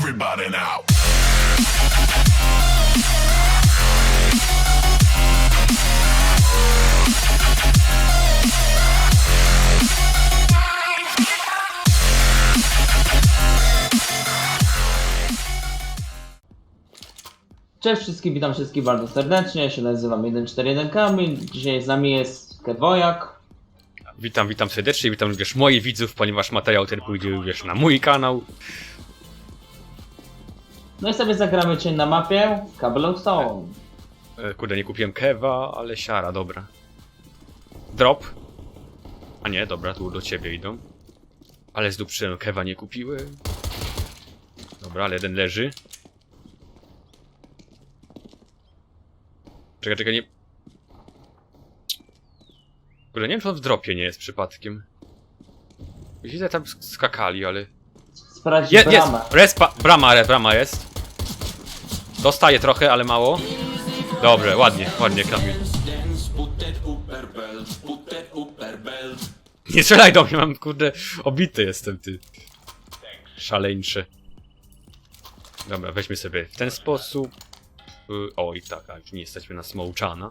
everybody now. Cześć wszystkim, witam wszystkich bardzo serdecznie. Ja się nazywam 141 Kamil. Dzisiaj z nami jest Kewojak. Witam, witam serdecznie, witam również moich widzów, ponieważ materiał ten pójdzie również na mój kanał. No i sobie zagramy cię na mapie Cobblestone. E, Kurde, nie kupiłem kewa, ale siara, dobra. Drop. A nie, dobra, tu do ciebie idą. Ale zdupczyłem, kewa nie kupiłem. Dobra, ale jeden leży. Czekaj, czekaj, nie... Kurde, nie wiem, czy on w dropie nie jest przypadkiem. Widzę, tam sk- skakali, ale... Sprawdź Je, jest! bramę. Respa, brama, re- brama jest. Dostaję trochę, ale mało. Dobrze, ładnie, ładnie Kamil. Nie strzelaj do mnie, mam kurde obity jestem ty. Szaleńczy. Dobra, weźmy sobie w ten sposób. Y, O i tak, a już nie jesteśmy na smołczana.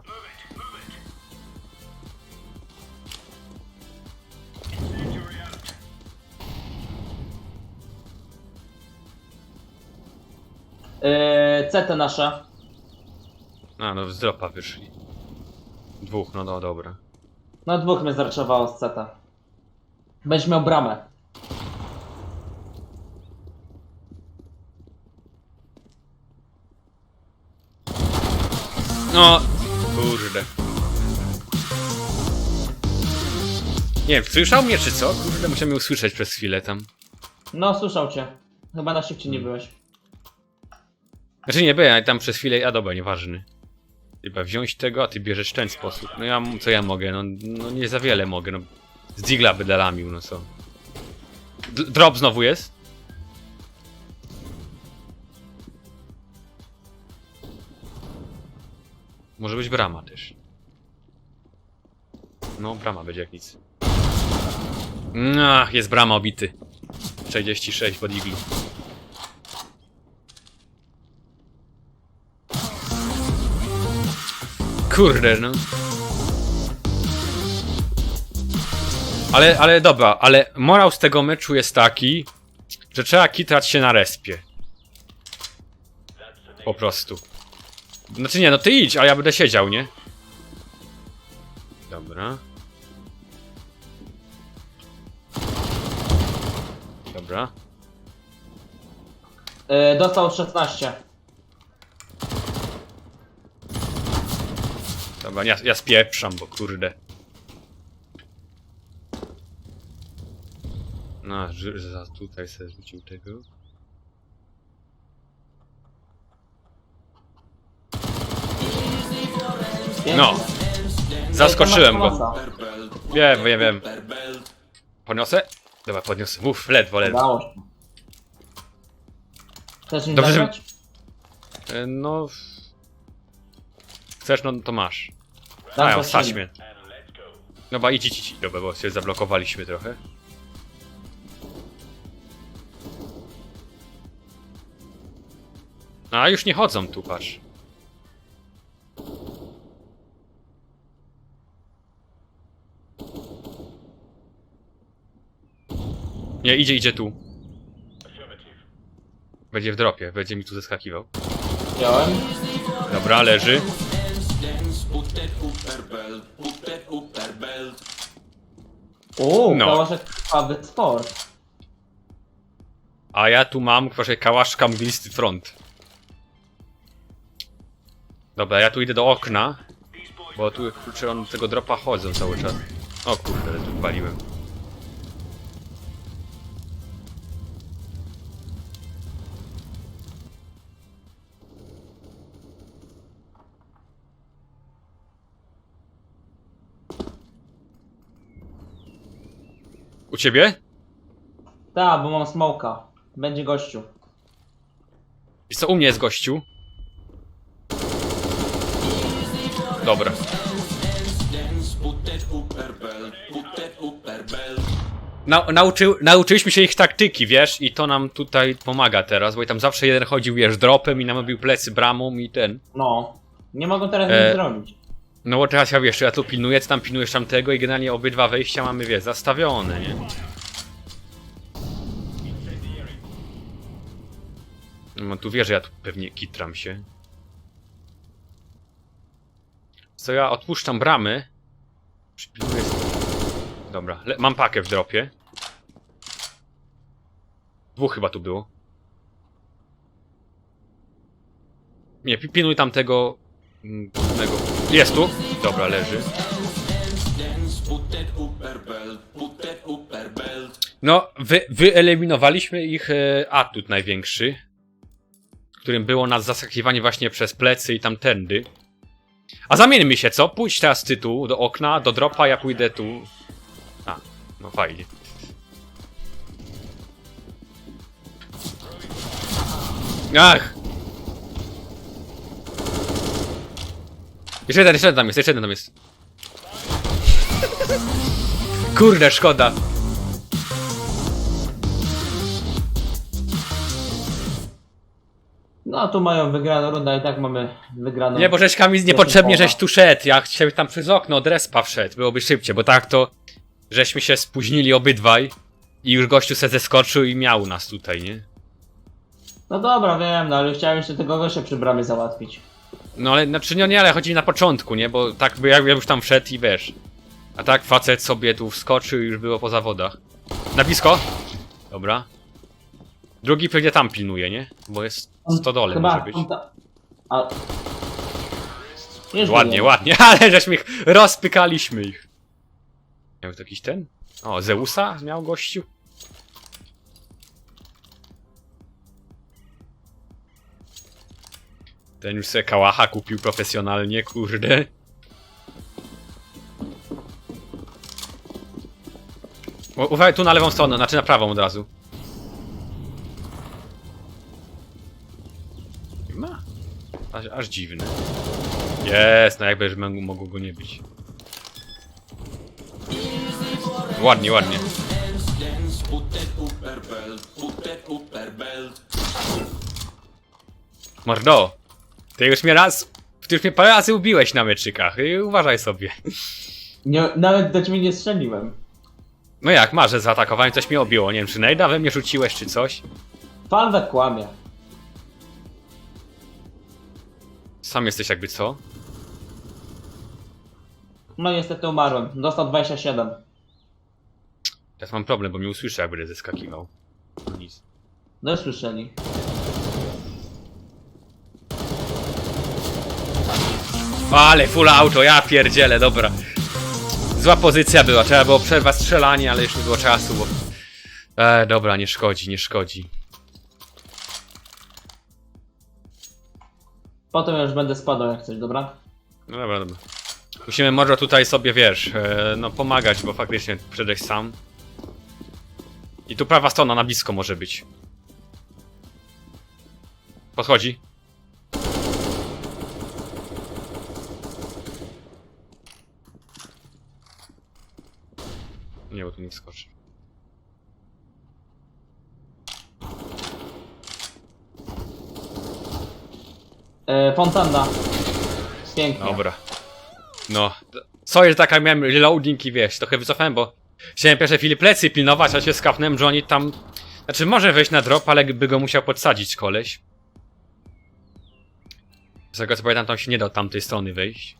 Yy, CT nasza. A no z dropa wyszli. Dwóch, no, no dobra. No dwóch mnie zarczowało z CT. Będziesz miał bramę. No, kurde. Nie wiem, słyszał mnie czy co? Kurde, musiałem usłyszeć przez chwilę tam. No słyszał cię. Chyba na szybciej nie byłeś. Znaczy nie byłem, tam przez chwilę, a dobra, nieważny. Chyba wziąć tego, a ty bierzesz ten sposób. No ja, co ja mogę? No, no nie za wiele mogę, no. Z digla by dalamił, no co. D drop znowu jest? Może być brama też. No, brama będzie jak nic. Ach, jest brama obity. 66 pod iglu. Kurde, no. Ale, ale dobra, ale morał z tego meczu jest taki, że trzeba kitrać się na respie. Po prostu. Znaczy nie, no ty idź, a ja będę siedział, nie? Dobra. Dobra. Yy, dostał 16. Dobra, ja, ja spieprzam, bo kurde. No, za tutaj sobie rzucił tego. No. Zaskoczyłem go. Wiem, wiem, wiem. Podniosę? Dobra, podniosę. Mów, ledwo, ledwo. Udało się. Chcesz mi Dobrze, że-? E, No... Chcesz, no to masz. Dam A, to stać siebie. mnie. Dobra, idź, idź, idź. Dobra, bo się zablokowaliśmy trochę. A, już nie chodzą tu, patrz. Nie, idzie, idzie tu. Będzie w dropie, będzie mi tu zeskakiwał. Wziąłem. Dobra, leży. Uuu, No. kałaszek krwawy sport. A ja tu mam, proszę, kałaszka mglisty front. Dobra, ja tu idę do okna. Bo tu kurczę, on tego dropa chodzą cały czas. O kurde, ale tu paliłem. U ciebie? Tak, bo mam smoka. Będzie gościu. I co u mnie jest gościu? Dobra. Na, nauczył, nauczyliśmy się ich taktyki, wiesz, i to nam tutaj pomaga teraz, bo i tam zawsze jeden chodził, wiesz, dropem i nam robił plecy bramą i ten. No. Nie mogą teraz E, nic zrobić. No bo teraz ja wiesz, ja tu pilnuję, ty tam pilnujesz tamtego i generalnie obydwa wejścia mamy, wiesz, zastawione, nie? No tu wiesz, że ja tu pewnie kitram się. Co ja odpuszczam bramy. Przypilnuję. Dobra, mam pakę w dropie. Dwóch chyba tu było. Nie, pi- pilnuj tamtego. mm, głównego. Jest tu? Dobra, leży. No, wy, wyeliminowaliśmy ich e, atut największy, którym było nas zaskakiwanie właśnie przez plecy i tamtędy. A zamieńmy się, co? Pójdź teraz ty tu, do okna, do dropa, ja pójdę tu. A, no fajnie. Ach! Jeszcze jeden, jeszcze jeden tam jest, jeszcze jeden tam jest. Kurde, szkoda. No tu mają wygraną rundę i tak mamy wygraną. Nie, bo żeś Kamil niepotrzebnie żeś tu szedł. Ja chciałem tam przez okno od respa wszedł, byłoby szybciej, bo tak to żeśmy się spóźnili obydwaj i już gościu se zeskoczył i miał nas tutaj, nie? No dobra, wiem, no ale chciałem jeszcze tego gościa przy bramie załatwić. No ale, znaczy no nie, ale chodzi mi na początku, nie? Bo tak by jak ja już tam wszedł i wiesz. A tak facet sobie tu wskoczył i już było po zawodach. Na blisko? Dobra. Drugi pewnie tam pilnuje, nie? Bo jest w stodole Chyba może być. on ta... A... Ładnie, ładnie, ale żeśmy ich rozpykaliśmy ich. Miał to jakiś ten? O, Zeusa miał gościu? Ten już sobie kałacha kupił profesjonalnie, kurde. U- Uważaj tu na lewą stronę, znaczy na prawą od razu. Ma. Aż, aż dziwne. Jest, no jakby mogło- go nie być. Ładnie, ładnie. Mordo, ty już mnie raz, ty już mnie parę razy ubiłeś na meczykach i uważaj sobie. Nie, nawet do ciebie nie strzeliłem. No jak, masz, że zaatakowałem, coś mnie obiło, nie wiem, czy najda we mnie rzuciłeś, czy coś. Falwek kłamie. Sam jesteś jakby co? No niestety umarłem. Dostał 27. Teraz mam problem, bo mnie usłyszę, jak będę zeskakiwał. No nic. No słyszeli. Ale full auto, ja pierdzielę, dobra. Zła pozycja była, trzeba było przerwać strzelanie, ale już nie było czasu, bo... E, dobra, nie szkodzi, nie szkodzi. Potem już będę spadał jak coś, dobra? No dobra, dobra. Musimy może tutaj sobie, wiesz, e, no pomagać, bo faktycznie przedeś sam. I tu prawa strona na blisko może być. Podchodzi. Nie skoczy. E, fontanna. Pięknie. Dobra. No. Sorry, że taka miałem reloading i wiesz, trochę wycofałem, bo chciałem pierwsze chwili plecy pilnować, a się skapnąłem, że oni tam... Znaczy może wejść na drop, ale by go musiał podsadzić koleś. Z tego co pamiętam, tam się nie da od tamtej strony wejść.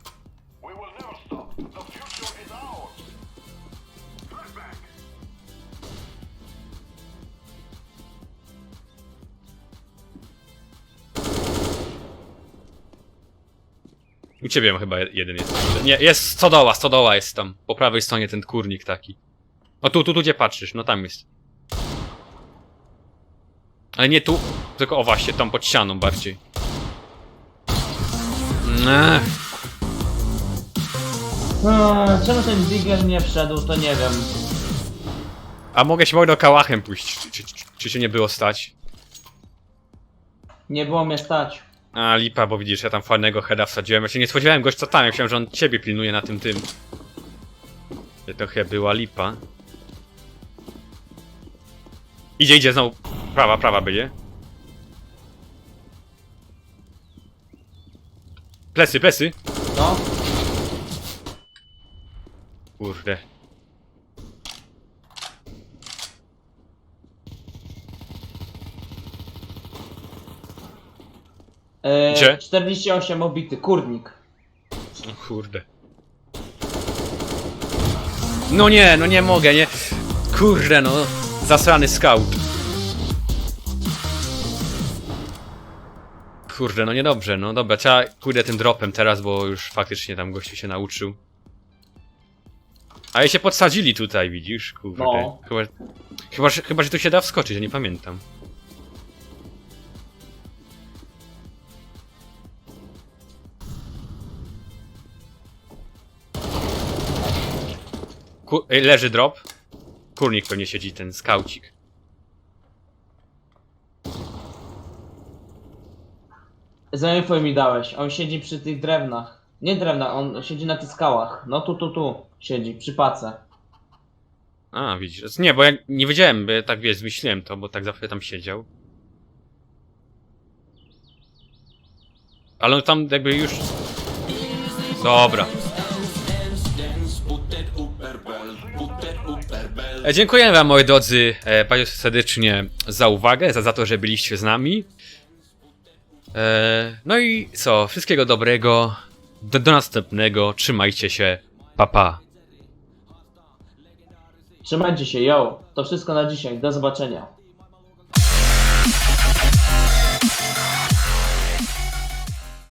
U ciebie chyba jeden jest. Nie, jest stodoła, stodoła jest tam. Po prawej stronie ten kurnik taki. O tu, tu, tu gdzie patrzysz, no tam jest. Ale nie tu, tylko o właśnie, tam pod ścianą bardziej. Ech, A, czemu ten Digger nie wszedł, to nie wiem. A mogę się mogę kałachem pójść, czy, czy, czy, czy się nie było stać? Nie było mnie stać. A lipa, bo widzisz, ja tam fajnego heada wsadziłem. Ja się nie spodziewałem gościa tam, ja myślałem, że on ciebie pilnuje na tym tym. To chyba była lipa. Idzie, idzie znowu. Prawa, prawa będzie. Plecy, plecy. No. Kurde. E, Gdzie? 48 obity, kurnik. O kurde. No nie, no nie mogę, nie. Kurde, no. Zasrany scout. Kurde, no niedobrze, no dobra, trzeba pójdę tym dropem teraz, bo już faktycznie tam gościu się nauczył. A i się podsadzili tutaj, widzisz? Kurde. No. Chyba, chyba, że, chyba, że tu się da wskoczyć, ja nie pamiętam. Ku Ej, leży drop. Kurnik pewnie siedzi, ten skaucik. Zainfo mi dałeś. On siedzi przy tych drewnach. Nie drewnach, on siedzi na tych skałach. No tu, tu, tu. Siedzi, przy pace. A, widzisz. Nie, bo ja nie wiedziałem, bo ja tak wiesz, zmyśliłem to, bo tak zawsze tam siedział. Ale on tam jakby już... Dobra. Dziękuję wam, moi drodzy, e, bardzo serdecznie za uwagę, za, za to, że byliście z nami. E, no i co, wszystkiego dobrego, do, do następnego, trzymajcie się, pa pa. Trzymajcie się, yo. To wszystko na dzisiaj. Do zobaczenia.